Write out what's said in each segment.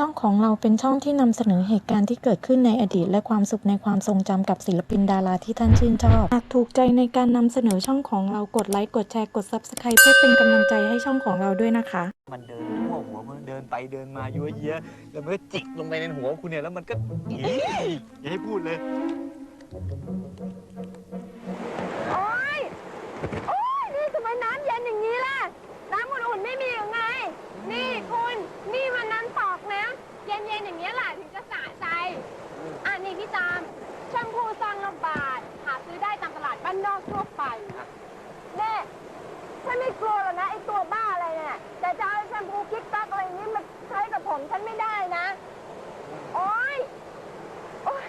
ช่องของเราเป็นช่องที่นำเสนอเหตุการณ์ที่เกิดขึ้นในอดีต และความสุขในความทรงจำกับศิลปินดาราที่ท่านชื่นชอบ หากถูกใจในการนำเสนอช่องของเรากดไลค์กดแชร์กด Subscribe เพื่อเป็นกำลังใจให้ช่องของเราด้วยนะคะ มันเดินทั่วหัวมันเดินไปเดินมายั่วเยี้ยแล้วมันก็จิกลงไปในหัวคุณเนี่ยแล้วมันก็อี๋อย่าให้พูดเลย โอ๊ย โอ๊ย นี่ทำไมน้ำเย็นอย่างนี้ล่ะ น้ำอุ่นๆไม่มีหรือไง นี่คุณ นี่มันน้ำตอกนะ เย็นๆอย่างนี้ยแหละถึงจะสะใจ อะนี่พี่จามแชมพูซองละบาท หาซื้อได้ตานนอกทั่วไปเน่ฉันไม่กลัวหรอกนะไอ้ตัวบ้าอะไรเนี่ยแต่จะเอาแชมพูคิกตักอะไรนี้มาใช้กับผมฉันไม่ได้นะ โอ๊ย โอ๊ย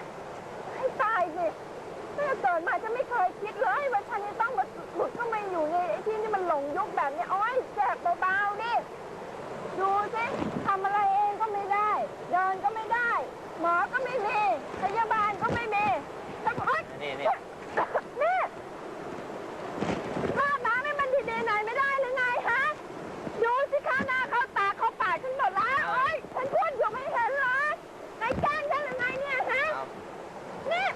ให้ตายสิแม่เกิดมาจะไม่เคยคิดเลยว่าฉันจะต้องมาหลุดเข้ามาอยู่ในไอ้ที่นี่มันหลงยุคแบบนี้โอ๊ยเจ็บเบาๆดิดูสิทำอะไรเองก็ไม่ได้ เดินก็ไม่ได้ หมอก็ไม่มีพยาบาลก็ไม่มีทั้งโอ๊ย นี่นี่ นี่ราดน้ำให้มันดีๆหน่อยไม่ได้หรือไงฮะ ดูสิข้าหน้าเข้าตาเข้าปากฉันหมดแล้วโอ๊ยฉันพูดอยู่ไม่เห็นเหรอไหนแกล้งฉันหรือไงเนี่ยฮะ เอา นี่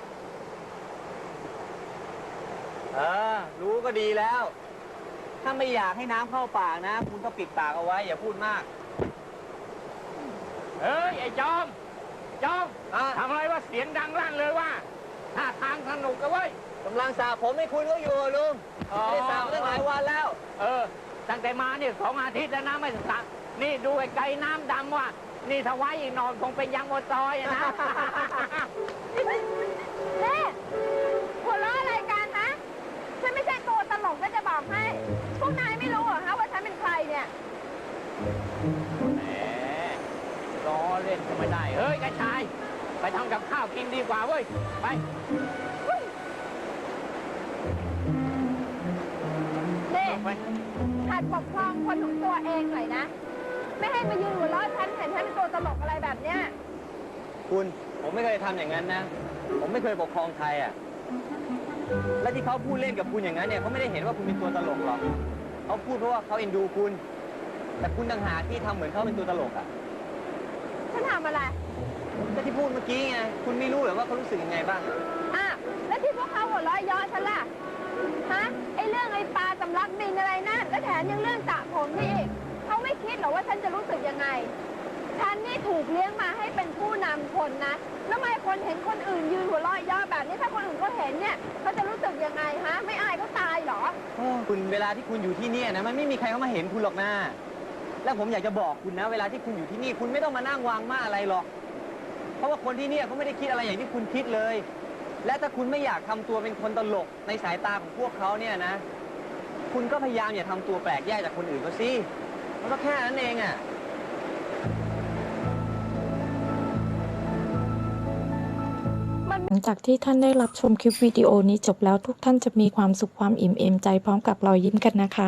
เออ รู้ ก็ดีแล้ว ถ้าไม่อยากให้น้ำเข้าปากนะ คุณก็ปิดปากเอาไว้ อย่าพูดมาก เฮ้ย ไอ้จอม จอมอะ ทำอะไรวะเสียงดังลั่นเลยว่าท่าทางสนุกกันเว้ย กำลังสาผมให้คุณก็อยู่อะลุงอ๋อ ไม่ได้สามาตั้งหลายวันแล้ว เออ ตั้งแต่มาเนี่ยสองอาทิตย์แล้วนะไม่สระนี่ดูไอ้ไก่น้ำดำว่ะ นี่ถ้าไว้อีกหนอนคงเป็นยางมดซอยอะนะ แหมล้อเล่นก็ไม่ได้ เฮ้ยกระชาย ไปทำกับข้าวกินดีกว่าเว้ย ไปนี่ไป หัดปกครองคนของตัวเองหน่อยนะ ไม่ให้มายืนหัวเราะฉันเห็นฉันเป็นตัวตลกอะไรแบบเนี้ย คุณผมไม่เคยทำอย่างนั้นนะ ผมไม่เคยปกครองใครอะ และที่เขาพูดเล่นกับคุณอย่างนั้นเนี่ยเขาไม่ได้เห็นว่าคุณเป็นตัวตลกหรอกเขาพูดเพราะว่าเขาเอ็นดูคุณ แต่คุณต่างหากที่ทำเหมือนเขาเป็นตัวตลกอะฉันทำอะไร ก็ที่พูดเมื่อกี้ไง คุณไม่รู้เหรอว่าเขารู้สึกยังไงบ้าง อะ แล้วที่พวกเขาหัวเราะเย้อฉันล่ะ ฮะ ไอ้เรื่องไอ้ปลาสำลักดินอะไรนั่นแล้วแถมยังเรื่องสระผมนี่อีกเขาไม่คิดเหรอว่าฉันจะรู้สึกยังไง ฉันนี่ถูกเลี้ยงมาให้เป็นผู้นำคนนะ แล้วทำไมคนเห็นคนอื่นยืนหัวเราะเย้อแบบนี้ถ้าคนอื่นเขาเห็นเนี่ยเขาจะรู้สึกยังไงฮะ ไม่อายเขาตายเหรอ คุณเวลาที่คุณอยู่ที่เนี่ยนะ มันไม่มีใครเข้ามาเห็นคุณหรอกนะ แล้วผมอยากจะบอกคุณนะ เวลาที่คุณอยู่ที่นี่ คุณไม่ต้องมานั่งวางมากอะไรหรอก เพราะว่าคนที่เนี่ยเขาไม่ได้คิดอะไรอย่างที่คุณคิดเลย และถ้าคุณไม่อยากทำตัวเป็นคนตลกในสายตาของพวกเขาเนี่ยนะ คุณก็พยายามอย่าทำตัวแปลกแยกจากคนอื่นเขาสิมันก็แค่นั้นเองอะ หลังจากที่ท่านได้รับชมคลิปวิดีโอนี้จบแล้วทุกท่านจะมีความสุขความอิ่มเอมใจพร้อมกับรอยยิ้มกันนะคะ